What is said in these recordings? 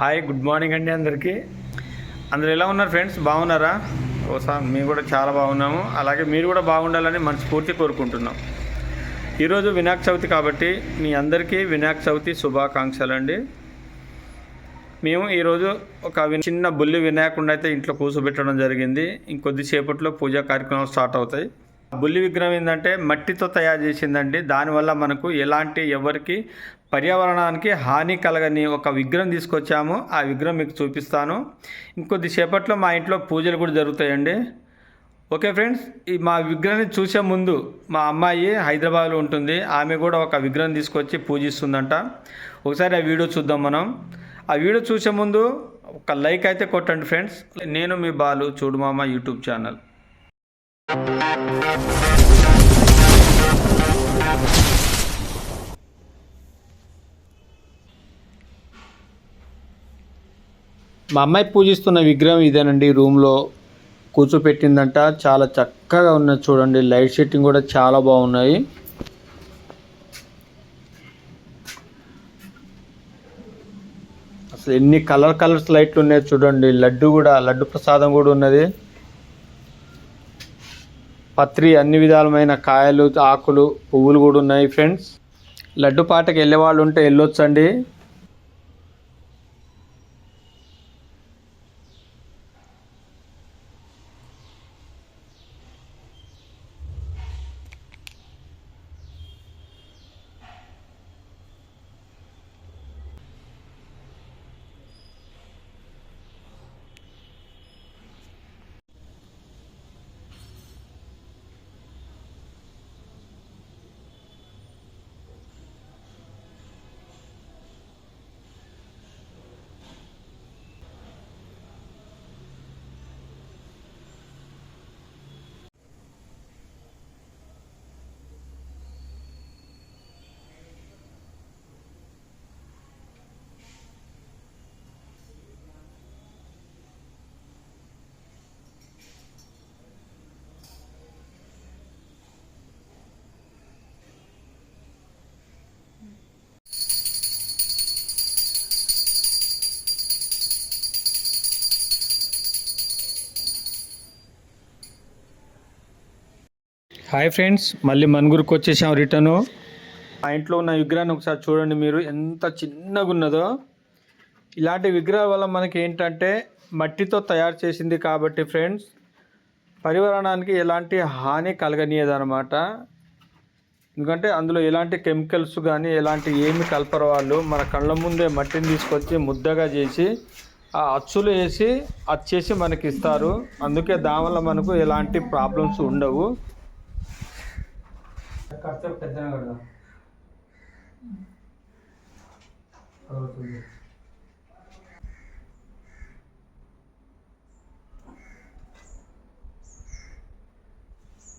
Hi good morning అండి అందరికీ. అందరు ఎలా ఉన్నారు ఫ్రెండ్స్ బాగున్నారా? ఓసారి మేము కూడా చాలా బాగున్నాము. అలాగే మీరు కూడా బాగుండాలని మనస్ఫూర్తి కోరుకుంటున్నాం. ఈరోజు వినాయక చవితి కాబట్టి మీ అందరికీ వినాయక చవితి శుభాకాంక్షలు అండి మేము ఈరోజు ఒక వి- చిన్న బుల్లి వినాయకుడిని అయితే ఇంట్లో కూర్చోబెట్టడం జరిగింది. ఇంకొద్దిసేపట్లో పూజా కార్యక్రమాలు స్టార్ట్ అవుతాయి. బుల్లి విగ్రహం ఏంటంటే మట్టితో తయారు చేసిందండి. దానివల్ల మనకు ఎలాంటి ఎవరికి పర్యావరణానికి హాని కలగని ఒక విగ్రహం తీసుకొచ్చాము. ఆ విగ్రహం మీకు చూపిస్తాను. ఇంకొద్దిసేపట్లో మా ఇంట్లో పూజలు కూడా జరుగుతాయండి. ఓకే ఫ్రెండ్స్ ఈ మా విగ్రహాన్ని చూసే ముందు మా అమ్మాయి హైదరాబాద్లో ఉంటుంది. ఆమె కూడా ఒక విగ్రహం తీసుకొచ్చి పూజిస్తుందంట. ఒకసారి ఆ వీడియో చూద్దాం మనం. ఆ వీడియో చూసే ముందు ఒక లైక్ అయితే కొట్టండి ఫ్రెండ్స్. నేను మీ బాలు చూడు మామ యూట్యూబ్ ఛానల్. మా అమ్మాయి పూజిస్తున్న విగ్రహం ఇదేనండి. రూమ్లో కూర్చోపెట్టిందంట. చాలా చక్కగా ఉన్నది చూడండి. లైట్ సెట్టింగ్ కూడా చాలా బాగున్నాయి. అసలు ఎన్ని కలర్ కలర్స్ లైట్లు ఉన్నాయి చూడండి. లడ్డు కూడా లడ్డు ప్రసాదం కూడా ఉన్నది. పత్రి అన్ని విధాలమైన కాయలు ఆకులు పువ్వులు కూడా ఉన్నాయి ఫ్రెండ్స్. లడ్డు పాటకి వెళ్ళే వాళ్ళు ఉంటే వెళ్ళొచ్చండి. హాయ్ ఫ్రెండ్స్ మళ్ళీ మనుగురికి వచ్చేసాం రిటర్ను. మా ఇంట్లో ఉన్న విగ్రహాన్ని ఒకసారి చూడండి మీరు ఎంత చిన్నగా ఉన్నదో. ఇలాంటి విగ్రహాల వల్ల మనకి ఏంటంటే మట్టితో తయారు చేసింది కాబట్టి ఫ్రెండ్స్ పర్యావరణానికి ఎలాంటి హాని కలగనీయదన్నమాట. ఎందుకంటే అందులో ఎలాంటి కెమికల్స్ కానీ ఎలాంటి ఏమి కలపరు వాళ్ళు. మన కళ్ళ ముందే మట్టిని తీసుకొచ్చి ముద్దగా చేసి ఆ అచ్చులు వేసి అచ్చేసి మనకి ఇస్తారు. అందుకే దానివల్ల మనకు ఎలాంటి ప్రాబ్లమ్స్ ఉండవు. కడితే పెద్దగా కడదాం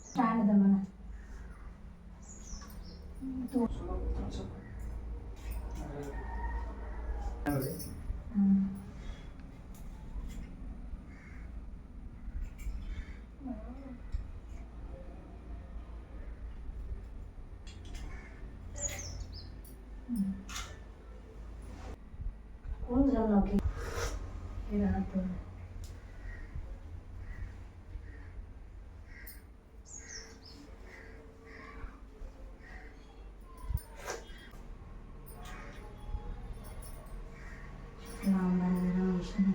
స్టాండ్ దమ్మన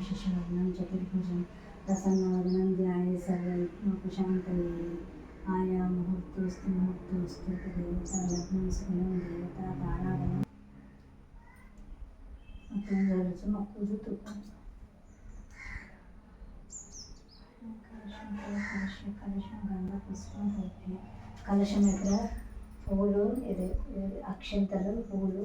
శశవదనం చతుర్భుజం ప్రసన్నవదనం ధ్యాయ సర్వైత్మకుశాంతయే ఆయా ముహూర్తోస్తు ముహూర్తోస్తు కలశం గంధ పుష్పం కలశం ఇక్కడ పూలు ఇది పూలు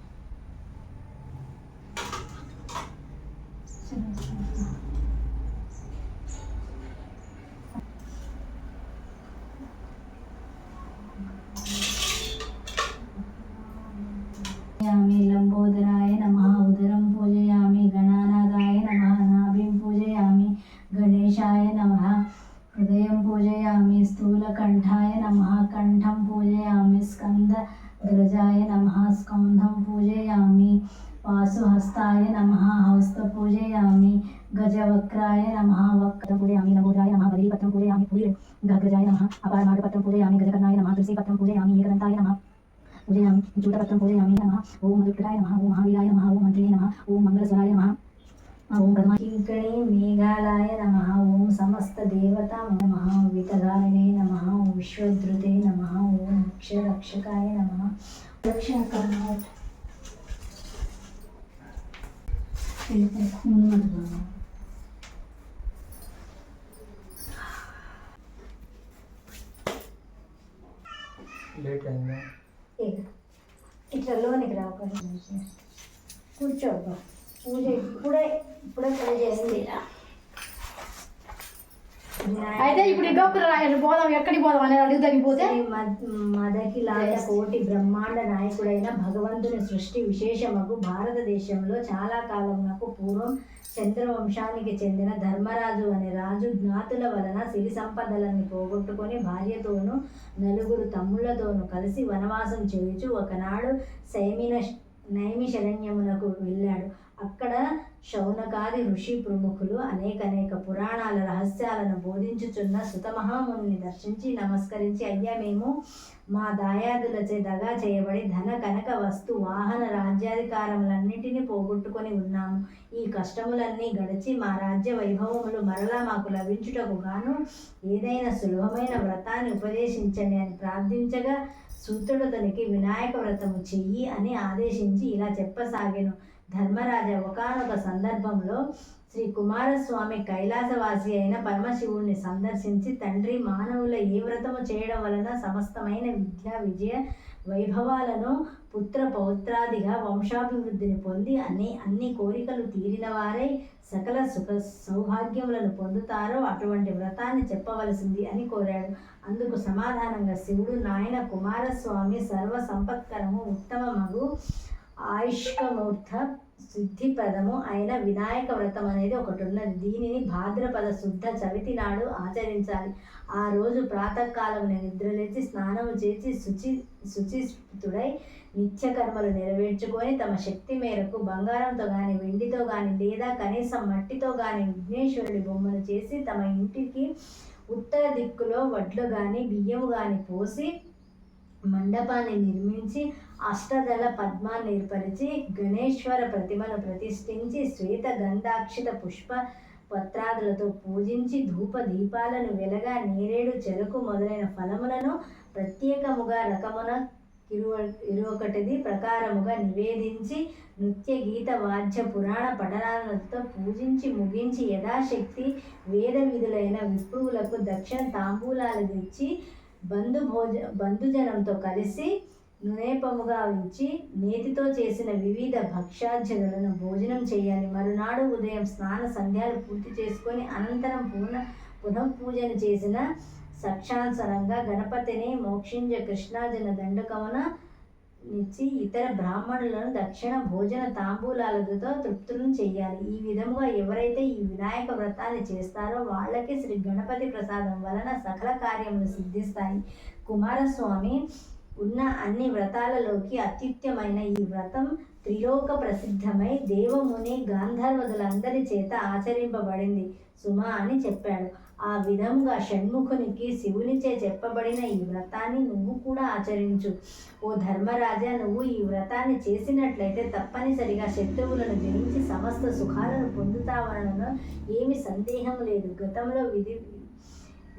स्कंधा नम कंठम कण्ठं स्कंद स्कन्दग्रजाय नम स्कंधम पूजयामि, वासुहस्ताय नम नमः हस्तपूजयामि गजवक्राय नमः वक्रं पूजयामि, नवोदराय नमः, बलिपत्रं पूजयामि पूजग्रजाय नमः, अपारमार्गपत्रं पूजयामि, गजकर्णाय नमः, तुलसीपत्रं पूजयामि एकदन्ताय नम, पूजयामि चूटपत्र पूजयामि, नम ओम मधुकराय नम ओम महावीराय नम ओम मंत्रे नम ओम मङ्गलस्वराय नम। ఓం మంగళస్వరాయ నమ ఓం ప్రమాకింకణి మేఘాలాయ నమ ఓం సమస్త దేవత నమ వితగారిణే నమ ఓం విశ్వధృతే నమ ఓం అక్షరక్షకాయ నమ రక్షకాయ खून मत बहाओ లేట్ అయిందా ఇక ఇట్లా లోనికి రావు కూర్చోబ్బా పూజ ఇప్పుడే ఇప్పుడే పూజ చేసింది అయితే ఇప్పుడు రాయలు పోదాం ఎక్కడికి పోదాం అని అడుగుదానికి పోతే. శ్రీ మద్- మదకిలాయ కోటి బ్రహ్మాండ నాయకుడైన భగవంతుని సృష్టి విశేషమగు భారతదేశంలో చాలా కాలమునకు పూర్వం చంద్రవంశానికి చెందిన ధర్మరాజు అనే రాజు జ్ఞాతుల వలన సిరి సంపదలన్నీ పోగొట్టుకొని భార్యతోనూ నలుగురు తమ్ముళ్ళతోనూ కలిసి వనవాసం చేయుచు ఒకనాడు సైమిన నైమిశరణ్యమునకు వెళ్ళాడు. అక్కడ శౌనకాది ఋషి ప్రముఖులు అనేకనేక పురాణాల రహస్యాలను బోధించుచున్న సుతమహాముని దర్శించి నమస్కరించి అయ్యా మేము మా దాయాదులచే దగా చేయబడి ధన కనక వస్తు వాహన రాజ్యాధికారములన్నింటినీ పోగొట్టుకొని ఉన్నాము. ఈ కష్టములన్నీ గడిచి మా రాజ్య వైభవములు మరలా మాకు లభించుటకు గాను ఏదైనా సులభమైన వ్రతాన్ని ఉపదేశించండి అని ప్రార్థించగా సూతుడు అతనికి వినాయక వ్రతము చెయ్యి అని ఆదేశించి ఇలా చెప్పసాగాను. ధర్మరాజ ఒకనొక సందర్భంలో శ్రీ కుమారస్వామి కైలాసవాసి అయిన పరమశివుణ్ణి సందర్శించి తండ్రి మానవుల ఏ వ్రతము చేయడం వలన సమస్తమైన విద్యా విజయ వైభవాలను పుత్ర పౌత్రాదిగా వంశాభివృద్ధిని పొంది అన్ని అన్ని కోరికలు తీరిన వారై సకల సుఖ సౌభాగ్యములను పొందుతారో అటువంటి వ్రతాన్ని చెప్పవలసింది అని కోరాడు. అందుకు సమాధానంగా శివుడు నాయన కుమారస్వామి సర్వ సంపత్కరము ఉత్తమమగు ఆయుష్కమూర్త సిద్ధిప్రదము అయిన వినాయక వ్రతం అనేది ఒకటి ఉన్నది. దీనిని భాద్రపద శుద్ధ చవితి నాడు ఆచరించాలి. ఆ రోజు ప్రాతకాలం నిద్రలేచి స్నానము చేసి శుచి శుచిస్తుడై నిత్యకర్మలు నెరవేర్చుకొని తమ శక్తి మేరకు బంగారంతో కానీ వెండితో కానీ లేదా కనీసం మట్టితో కానీ విఘ్నేశ్వరుడి బొమ్మను చేసి తమ ఇంటికి ఉత్తర దిక్కులో వడ్లు కానీ బియ్యము కానీ పోసి మండపాన్ని నిర్మించి అష్టదళ పద్మాన్ని ఏర్పరిచి గణేశ్వర ప్రతిమను ప్రతిష్ఠించి శ్వేత గంధాక్షిత పుష్ప పత్రాదులతో పూజించి ధూప దీపాలను వెలగా నేరేడు చెరుకు మొదలైన ఫలములను ప్రత్యేకముగా రకమున ఇరువ ఇరువొకటిది ప్రకారముగా నివేదించి నృత్య గీత వాద్య పురాణ పఠనాలతో పూజించి ముగించి యథాశక్తి వేద విధులైన విప్రువులకు దక్షిణ తాంబూలాలు తెచ్చి బంధు భోజ బంధుజనంతో కలిసి నునేపముగా ఉంచి నేతితో చేసిన వివిధ భక్ష్యార్జనలను భోజనం చేయాలి మరునాడు ఉదయం స్నాన సంధ్యాలు పూర్తి చేసుకొని అనంతరం పూర్ణ పునః పూజన చేసిన సాక్షాత్సరంగా గణపతిని మోక్షింజ కృష్ణార్జున దండకమున నిచ్చి ఇతర బ్రాహ్మణులను దక్షిణ భోజన తాంబూలాలతో తృప్తులను చేయాలి ఈ విధముగా ఎవరైతే ఈ వినాయక వ్రతాన్ని చేస్తారో వాళ్ళకి శ్రీ గణపతి ప్రసాదం వలన సకల కార్యములు సిద్ధిస్తాయి. కుమారస్వామి ఉన్న అన్ని వ్రతాలలోకి అత్యుత్తమైన ఈ వ్రతం త్రిలోక ప్రసిద్ధమై దేవముని గాంధర్వదులందరి చేత ఆచరింపబడింది సుమా అని చెప్పాడు. ఆ విధంగా షణ్ముఖునికి శివునిచే చెప్పబడిన ఈ వ్రతాన్ని నువ్వు కూడా ఆచరించు. ఓ ధర్మరాజా నువ్వు ఈ వ్రతాన్ని చేసినట్లయితే తప్పనిసరిగా శత్రువులను జయించి సమస్త సుఖాలను పొందుతావనలో ఏమి సందేహం లేదు. గతంలో విధి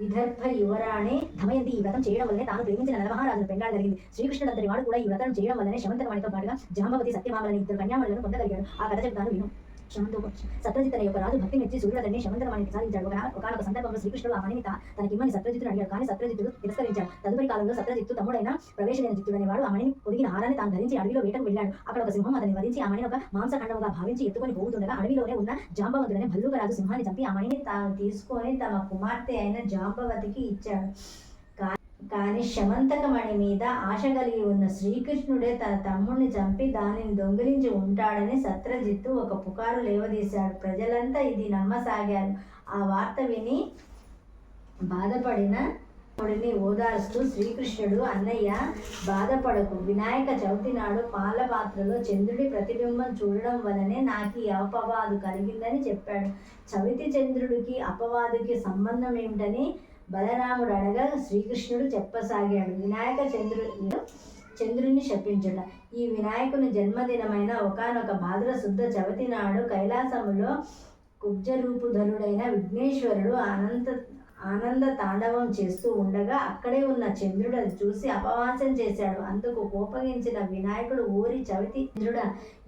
విదర్భ యువరాణే ధమయంతి ఈ వ్రతం చేయడం వల్లనే తాను ప్రేమించిన నరమహారాజును పెండాలి జరిగింది. శ్రీకృష్ణుడు అంతటి వాడు కూడా ఈ వ్రతం చేయడం వల్లనే శమంతకమణితో పాటుగా జాంబవతి సత్యభామలని ఇద్దరు కన్యామణులను పొందగలిగాడు. ఆ కథ చెప్తాను విను. శమంతో సత్రజిత్ అనే యొక్క రాజు భక్తి మెచ్చి సూర్యుడని శమంతన మణిని సాధించాడు. ఒక ఒకనొక సందర్భంలో శ్రీకృష్ణుడు ఆ మణిని తనకి ఇమ్మని సత్రజిత్తుడు అడిగాడు. కానీ సత్రజిత్తుడు తిరస్కరించాడు. తదుపరి కాలంలో సత్రజిత్తు తమ్ముడైన ప్రవేశమైన జిత్తుడు అనేవాడు ఆ మణిని పొదిగిన ఆరాన్ని తాను ధరించి అడవిలో వేటకు వెళ్ళాడు. అక్కడ ఒక సింహం అతన్ని వధించి ఆ మణిని ఒక మాంసఖండముగా భావించి ఎత్తుకొని పోతుండగా అడవిలోనే ఉన్న జాంబవంతుడనే భల్లుక రాజు సింహాన్ని చంపి ఆ మణిని తాను తీసుకొని తమ కుమార్తె అయిన జాంబవతికి ఇచ్చాడు. కానీ శమంతకమణి మీద ఆశ కలిగి ఉన్న శ్రీకృష్ణుడే తన తమ్ముడిని చంపి దానిని దొంగిలించి ఉంటాడని సత్రజిత్తు ఒక పుకారు లేవదీశాడు. ప్రజలంతా ఇది నమ్మసాగారు. ఆ వార్త విని బాధపడిన తమ్ముడిని ఓదార్స్తూ శ్రీకృష్ణుడు అన్నయ్య బాధపడకు. వినాయక చవితి నాడు పాల పాత్రలో చంద్రుడి ప్రతిబింబం చూడడం వలనే నాకు ఈ అపవాదు కలిగిందని చెప్పాడు. చవితి చంద్రుడికి అపవాదుకి సంబంధం ఏమిటని బలరాముడు అడగా శ్రీకృష్ణుడు చెప్పసాగాడు. వినాయక చంద్రుడు చంద్రుని శపించుట. ఈ వినాయకుని జన్మదినమైన ఒకానొక భాద్ర శుద్ధ చవితి నాడు కైలాసములో కుబ్జరూపుధరుడైన విఘ్నేశ్వరుడు అనంత ఆనంద తాండవం చేస్తూ ఉండగా అక్కడే ఉన్న చంద్రుడు అది చూసి అపవాసం చేశాడు. అందుకు కోపగించిన వినాయకుడు ఊరి చవితి చంద్రుడ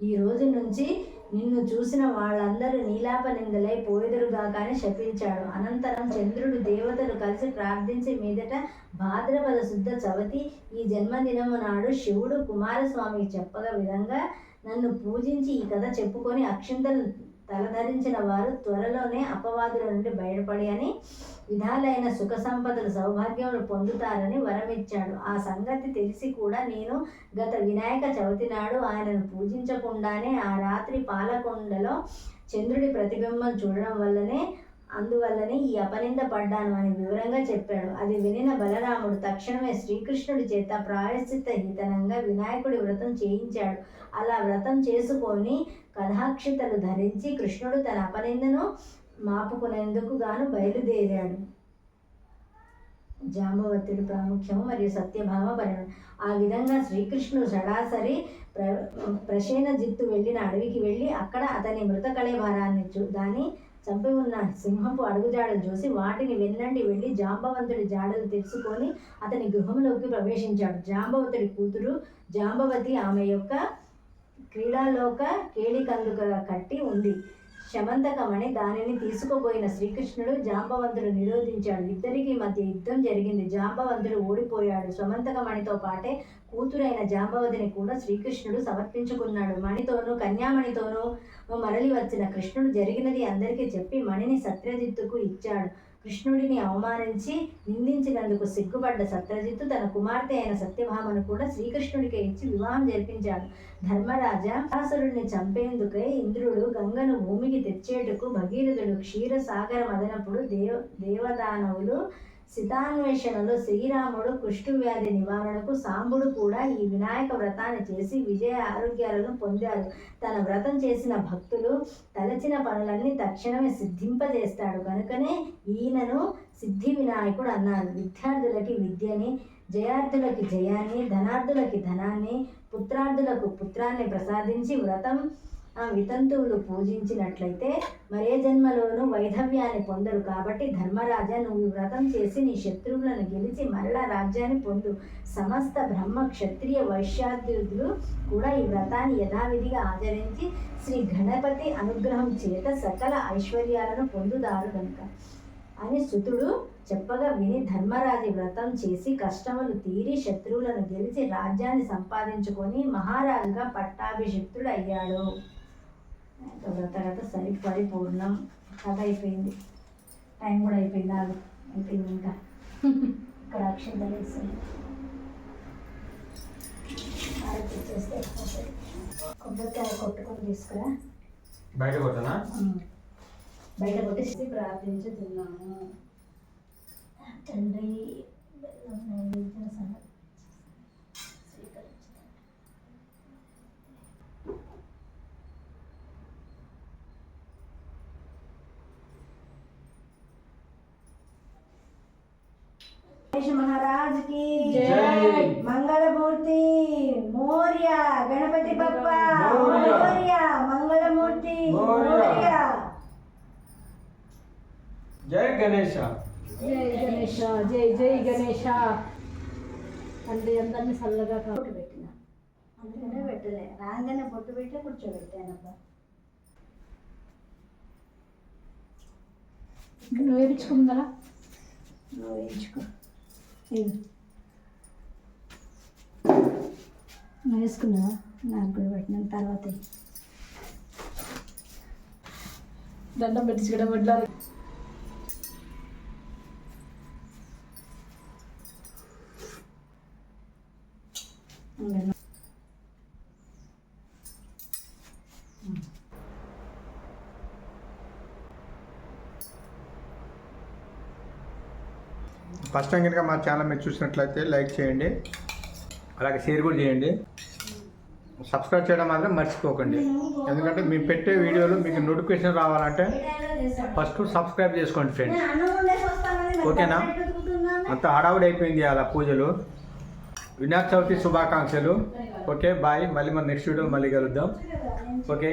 ఈ రోజు నుంచి నిన్ను చూసిన వాళ్ళందరూ నీలాప నిందలై పోయెదురుగా కానీ శపించాడు. అనంతరం చంద్రుడు దేవతలు కలిసి ప్రార్థించి మీదట భాద్రపద శుద్ధ చవితి ఈ జన్మదినము నాడు శివుడు కుమారస్వామికి చెప్పగా విధంగా నన్ను పూజించి ఈ కథ చెప్పుకొని అక్షింతలు తలధరించిన వారు త్వరలోనే అపవాదుల నుండి బయటపడి అని విధాలైన సుఖ సంపదలు సౌభాగ్యములు పొందుతారని వరమిచ్చాడు. ఆ సంగతి తెలిసి కూడా నేను గత వినాయక చవితి నాడు ఆయనను పూజించకుండానే ఆ రాత్రి పాలకొండలో చంద్రుడి ప్రతిబింబం చూడడం వల్లనే అందువల్లనే ఈ అపనింద పడ్డాను అని వివరంగా చెప్పాడు. అది వినిన బలరాముడు తక్షణమే శ్రీకృష్ణుడి చేత ప్రాయశ్చిత్త హితనంగా వినాయకుడి వ్రతం చేయించాడు. అలా వ్రతం చేసుకొని కథాక్షితలు ధరించి కృష్ణుడు తన అపనిందను మాపుకునేందుకు గాను బయలుదేరాడు జాంబవతుడి ప్రాముఖ్యము మరియు సత్యభామ పరిణామం. ఆ విధంగా శ్రీకృష్ణుడు సరాసరి ప్ర ప్రసేన జిత్తు వెళ్ళిన అడవికి వెళ్ళి అక్కడ అతని మృత కళేభారాన్ని చూ దాని చంపి ఉన్న సింహపు అడుగుజాడలు చూసి వాటిని వెళ్ళండి వెళ్ళి జాంబవంతుడి జాడలు తెలుసుకొని అతని గృహంలోకి ప్రవేశించాడు. జాంబవతుడి కూతురు జాంబవతి ఆమె యొక్క క్రీడాలోక కేళికందుక కట్టి ఉంది. శమంతకమణి దానిని తీసుకుపోయిన శ్రీకృష్ణుడు జాంబవంతుడు నిరోధించాడు. ఇద్దరికి మధ్య యుద్ధం జరిగింది. జాంబవంతుడు ఓడిపోయాడు. శమంతకమణితో పాటే కూతురైన జాంబవతిని కూడా శ్రీకృష్ణుడు సమర్పించుకున్నాడు. మణితోనూ కన్యామణితోనూ మరలి వచ్చిన కృష్ణుడు జరిగినది అందరికీ చెప్పి మణిని సత్యజిత్తుకు ఇచ్చాడు. కృష్ణుడిని అవమానించి నిందించినందుకు సిగ్గుపడ్డ సత్రజిత్ తన కుమార్తె అయిన సత్యభామను కూడా శ్రీకృష్ణుడికి ఇచ్చి వివాహం జరిపించాడు. ధర్మరాజా అసురుడిని చంపేందుకే ఇంద్రుడు గంగను భూమికి తెచ్చేటకు భగీరథుడు క్షీరసాగర మదనప్పుడు దేవ దేవదానవులు సితాన్వేషణలో శ్రీరాముడు కుష్టు వ్యాధి నివారణకు సాంబుడు కూడా ఈ వినాయక వ్రతాన్ని చేసి విజయ ఆరోగ్యాలను పొందారు తన వ్రతం చేసిన భక్తులు తలచిన పనులన్నీ తక్షణమే సిద్ధింపజేస్తాడు. కనుకనే ఈయనను సిద్ధి వినాయకుడు అన్నారు విద్యార్థులకి విద్యని జయార్థులకి జయాన్ని ధనార్థులకి ధనాన్ని పుత్రార్థులకు పుత్రాన్ని ప్రసాదించి వ్రతం ఆ వితంతువులు పూజించినట్లయితే మరే జన్మలోనూ వైధవ్యాన్ని పొందరు. కాబట్టి ధర్మరాజా నువ్వు వ్రతం చేసి నీ శత్రువులను గెలిచి మరలా రాజ్యాన్ని పొందు. సమస్త బ్రహ్మ క్షత్రియ వైశ్యాద్యులు కూడా ఈ వ్రతాన్ని యథావిధిగా ఆచరించి శ్రీ గణపతి అనుగ్రహం చేత సకల ఐశ్వర్యాలను పొందుదారు కనుక. అని సుతుడు చెప్పగా విని ధర్మరాజు వ్రతం చేసి కష్టములు తీరి శత్రువులను గెలిచి రాజ్యాన్ని సంపాదించుకొని మహారాజుగా అయ్యాడు వ్రతగత సరి పరిపూర్ణం కథ అయిపోయింది. టైం కూడా అయిపోయింది ఆగు. అయిపోయింది ఇంకా. ఇక్కడ అక్షంతలు వేస్తుంది. చేస్తే. కొబ్బరికాయ కొట్టుకొని తీసుకురా. బయట కొట్టనా? బయట కొట్టేసి ప్రార్థించుతున్నాము తండ్రి నైవేద్యం సమ- స్వీకరించు. కి జై. మంగళమూర్తి మోర్య గణపతి బప్ప మోర్య. మోర్య మంగళమూర్తి మోర్య. మోర్య జై గణేష జై గణేష జై జై గణేష తండ్రి అందరినీ చల్లగా. పొట్టు పెట్టిన అందుకనే పెట్టలే రాగానే పొట్టు పెట్టి కూర్చోబెట్టానబ్బా నువ్వు వేయించుకుందా నువ్వు వేయించుకో వేసుకున్నావా? నాకు కూడా పెట్టిన తర్వాత. దండం పెట్టించుకోవడం వడ్లాలి ఇంకా ఫస్ట్ టైం కనుక మా ఛానల్ మీరు చూసినట్లయితే లైక్ చేయండి. అలాగే షేర్ కూడా చేయండి. సబ్స్క్రైబ్ చేయడం మాత్రం మర్చిపోకండి. ఎందుకంటే మేము పెట్టే వీడియోలు మీకు నోటిఫికేషన్ రావాలంటే ఫస్ట్ సబ్స్క్రైబ్ చేసుకోండి ఫ్రెండ్స్. ఓకేనా? అంత హడావుడి అయిపోయింది అలా పూజలు. వినాయక చవితి శుభాకాంక్షలు. Okay bye. మళ్ళీ మన నెక్స్ట్ వీడియో మళ్ళీ కలుద్దాం. ఓకే?